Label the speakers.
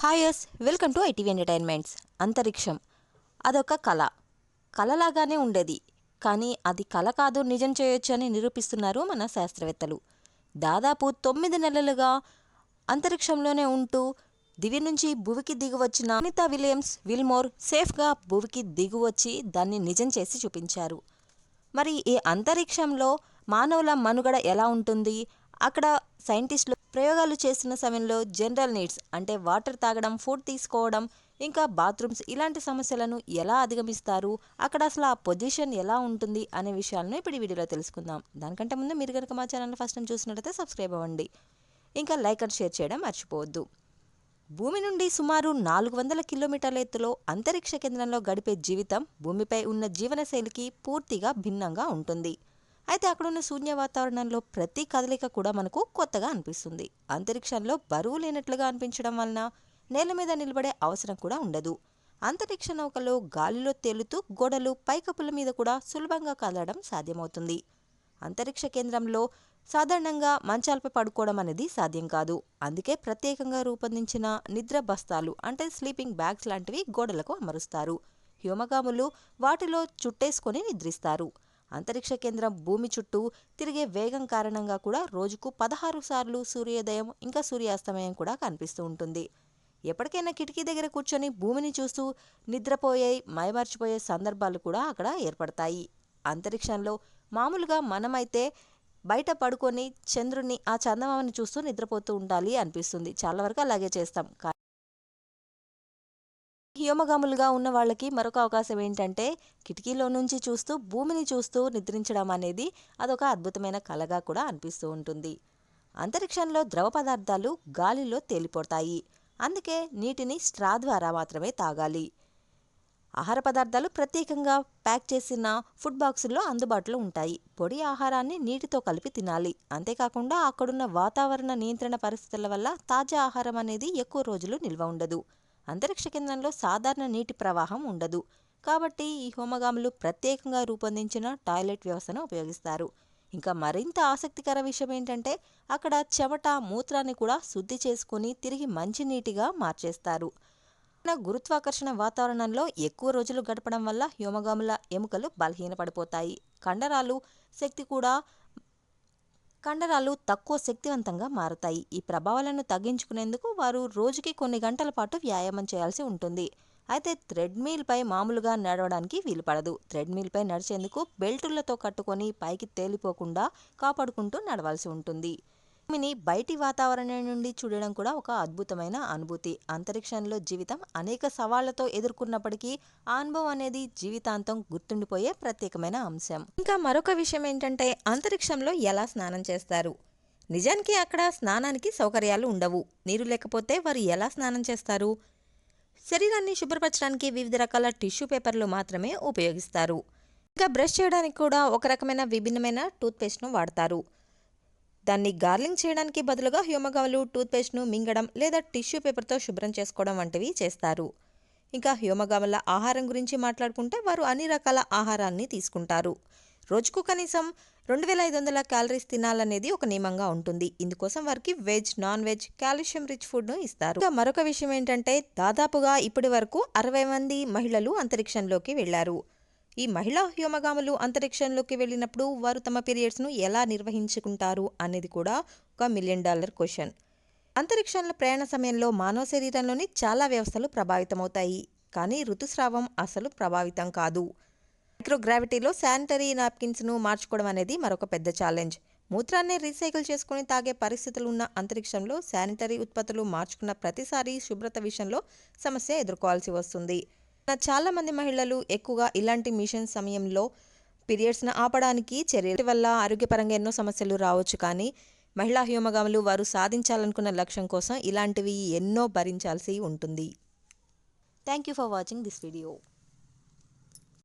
Speaker 1: Hi welcome to ITV entertainments అంతరిక్షం. అదొక కళ. కళలాగానే ఉండేది. కానీ అది కళ కాదు నిజం చేయొచ్చు అని నిరూపిస్తున్నారు మన శాస్త్రవేత్తలు. దాదాపు తొమ్మిది నెలలుగా అంతరిక్షంలోనే ఉంటూ దివి నుంచి భువికి దిగువచ్చిన అనితా విలియమ్స్ విల్మోర్ సేఫ్గా భువికి దిగువచ్చి దాన్ని నిజం చేసి చూపించారు. మరి ఈ అంతరిక్షంలో మానవుల మనుగడ ఎలా ఉంటుంది? అక్కడ సైంటిస్టులు ప్రయోగాలు చేస్తున్న సమయంలో జనరల్ నీడ్స్ అంటే వాటర్ తాగడం ఫుడ్ తీసుకోవడం ఇంకా బాత్రూమ్స్ ఇలాంటి సమస్యలను ఎలా అధిగమిస్తారు అక్కడ అసలు ఆ పొజిషన్ ఎలా ఉంటుంది అనే విషయాలను ఇప్పుడు ఈ వీడియోలో తెలుసుకుందాం. దానికంటే ముందు మీరు కనుక మా ఛానల్ ఫస్ట్ టైం చూసినట్లయితే సబ్స్క్రైబ్ అవ్వండి. ఇంకా లైక్ అండ్ షేర్ చేయడం మర్చిపోవద్దు. భూమి నుండి సుమారు నాలుగు వందల కిలోమీటర్ల ఎత్తులో అంతరిక్ష కేంద్రంలో గడిపే జీవితం భూమిపై ఉన్న జీవనశైలికి పూర్తిగా భిన్నంగా ఉంటుంది. అయితే అక్కడున్న శూన్య వాతావరణంలో ప్రతి కదలిక కూడా మనకు కొత్తగా అనిపిస్తుంది. అంతరిక్షంలో బరువు లేనట్లుగా అనిపించడం వలన నేల మీద నిలబడే అవసరం కూడా ఉండదు. అంతరిక్ష నౌకలో గాలిలో తేలుతూ గోడలు పైకప్పుల మీద కూడా సులభంగా కదలడం సాధ్యమవుతుంది. అంతరిక్ష కేంద్రంలో సాధారణంగా మంచాలపై పడుకోవడం అనేది సాధ్యం కాదు. అందుకే ప్రత్యేకంగా రూపొందించిన నిద్ర బస్తాలు అంటే స్లీపింగ్ బ్యాగ్స్ లాంటివి గోడలకు అమరుస్తారు. హ్యోమగాములు వాటిలో చుట్టేసుకొని నిద్రిస్తారు. అంతరిక్ష కేంద్రం భూమి చుట్టూ తిరిగే వేగం కారణంగా కూడా రోజుకు పదహారు సార్లు సూర్యోదయం ఇంకా సూర్యాస్తమయం కూడా కనిపిస్తూ ఉంటుంది. ఎప్పటికైనా కిటికీ దగ్గర కూర్చొని భూమిని చూస్తూ నిద్రపోయే మైమర్చిపోయే సందర్భాలు కూడా అక్కడ ఏర్పడతాయి. అంతరిక్షంలో మామూలుగా మనమైతే బయట పడుకొని చంద్రుని ఆ చందమామని చూస్తూ నిద్రపోతూ ఉండాలి అనిపిస్తుంది. చాలా వరకు అలాగే చేస్తాం. వ్యోమగాములుగా ఉన్న వాళ్ళకి మరొక అవకాశం ఏంటంటే కిటికీలో నుంచి చూస్తూ భూమిని చూస్తూ నిద్రించడం అనేది అదొక అద్భుతమైన కళగా కూడా అనిపిస్తూ ఉంటుంది. అంతరిక్షంలో ద్రవ పదార్థాలు గాలిలో తేలిపోతాయి. అందుకే నీటిని స్ట్రా ద్వారా మాత్రమే తాగాలి. ఆహార పదార్థాలు ప్రత్యేకంగా ప్యాక్ చేసిన ఫుడ్ బాక్సుల్లో అందుబాటులో ఉంటాయి. పొడి ఆహారాన్ని నీటితో కలిపి తినాలి. అంతేకాకుండా అక్కడున్న వాతావరణ నియంత్రణ పరిస్థితుల వల్ల తాజా ఆహారం అనేది ఎక్కువ రోజులు నిల్వ ఉండదు. అంతరిక్ష కేంద్రంలో సాధారణ నీటి ప్రవాహం ఉండదు. కాబట్టి ఈ హోమగాములు ప్రత్యేకంగా రూపొందించిన టాయిలెట్ వ్యవస్థను ఉపయోగిస్తారు. ఇంకా మరింత ఆసక్తికర విషయం ఏంటంటే అక్కడ చెమట మూత్రాన్ని కూడా శుద్ధి చేసుకుని తిరిగి మంచినీటిగా మార్చేస్తారు. గురుత్వాకర్షణ వాతావరణంలో ఎక్కువ రోజులు గడపడం వల్ల హ్యోమగాముల ఎముకలు బలహీనపడిపోతాయి. కండరాలు శక్తి కూడా కండరాలు తక్కువ శక్తివంతంగా మారుతాయి. ఈ ప్రభావాలను తగ్గించుకునేందుకు వారు రోజుకి కొన్ని గంటల పాటు వ్యాయామం చేయాల్సి ఉంటుంది. అయితే థ్రెడ్మిల్పై మామూలుగా నడవడానికి వీలు పడదు థ్రెడ్మిల్పై నడిచేందుకు బెల్టులతో కట్టుకొని పైకి తేలిపోకుండా కాపాడుకుంటూ నడవాల్సి ఉంటుంది. భూమిని బయటి వాతావరణం నుండి చూడడం కూడా ఒక అద్భుతమైన అనుభూతి. అంతరిక్షంలో జీవితం అనేక సవాళ్ళతో ఎదుర్కొన్నప్పటికీ ఆ అనుభవం అనేది జీవితాంతం గుర్తుండిపోయే ప్రత్యేకమైన అంశం. ఇంకా మరొక విషయం ఏంటంటే అంతరిక్షంలో ఎలా స్నానం చేస్తారు? నిజానికి అక్కడ స్నానానికి సౌకర్యాలు ఉండవు. నీరు లేకపోతే వారు ఎలా స్నానం చేస్తారు? శరీరాన్ని శుభ్రపరచడానికి వివిధ రకాల టిష్యూ పేపర్లు మాత్రమే ఉపయోగిస్తారు. ఇంకా బ్రష్ చేయడానికి కూడా ఒక రకమైన విభిన్నమైన టూత్పేస్ట్ను వాడతారు. దాన్ని గార్లింగ్ చేయడానికి బదులుగా హ్యూమగాములు టూత్పేస్ట్ను మింగడం లేదా టిష్యూ పేపర్తో శుభ్రం చేసుకోవడం వంటివి చేస్తారు. ఇంకా హ్యూమగాముల ఆహారం గురించి మాట్లాడుకుంటే వారు అన్ని రకాల ఆహారాన్ని తీసుకుంటారు. రోజుకు కనీసం రెండు వేల ఐదు వందల క్యాలరీస్ తినాలనేది ఒక నియమంగా ఉంటుంది. ఇందుకోసం వారికి veg non veg calcium rich ఫుడ్ను ఇస్తారు. ఇంకా మరొక విషయం ఏంటంటే దాదాపుగా ఇప్పటి వరకు అరవై మంది మహిళలు అంతరిక్షంలోకి వెళ్ళారు ఈ మహిళా హ్యోమగాములు అంతరిక్షంలోకి వెళ్ళినప్పుడు వారు తమ పీరియడ్స్ను ఎలా నిర్వహించుకుంటారు అనేది కూడా ఒక మిలియన్ డాలర్ క్వశ్చన్ అంతరిక్షంలో ప్రయాణ సమయంలో మానవ శరీరంలోని చాలా వ్యవస్థలు ప్రభావితమవుతాయి కానీ ఋతుస్రావం అసలు ప్రభావితం కాదు. మైక్రోగ్రావిటీలో శానిటరీ నాప్కిన్స్ను మార్చుకోవడం అనేది మరొక పెద్ద ఛాలెంజ్ మూత్రాన్ని రీసైకిల్ చేసుకుని తాగే పరిస్థితులు ఉన్న అంతరిక్షంలో శానిటరీ ఉత్పత్తులు మార్చుకున్న ప్రతిసారి శుభ్రత విషయంలో సమస్య ఎదుర్కోవాల్సి వస్తుంది. చాలా మంది మహిళలు ఎక్కువగా ఇలాంటి మిషన్ సమయంలో పీరియడ్స్ను ఆపడానికి చర్యల వల్ల ఆరోగ్యపరంగా ఎన్నో సమస్యలు రావచ్చు. కానీ మహిళా హ్యోమగాములు వారు సాధించాలనుకున్న లక్ష్యం కోసం ఇలాంటివి ఎన్నో భరించాల్సి ఉంటుంది. Thank you for watching this video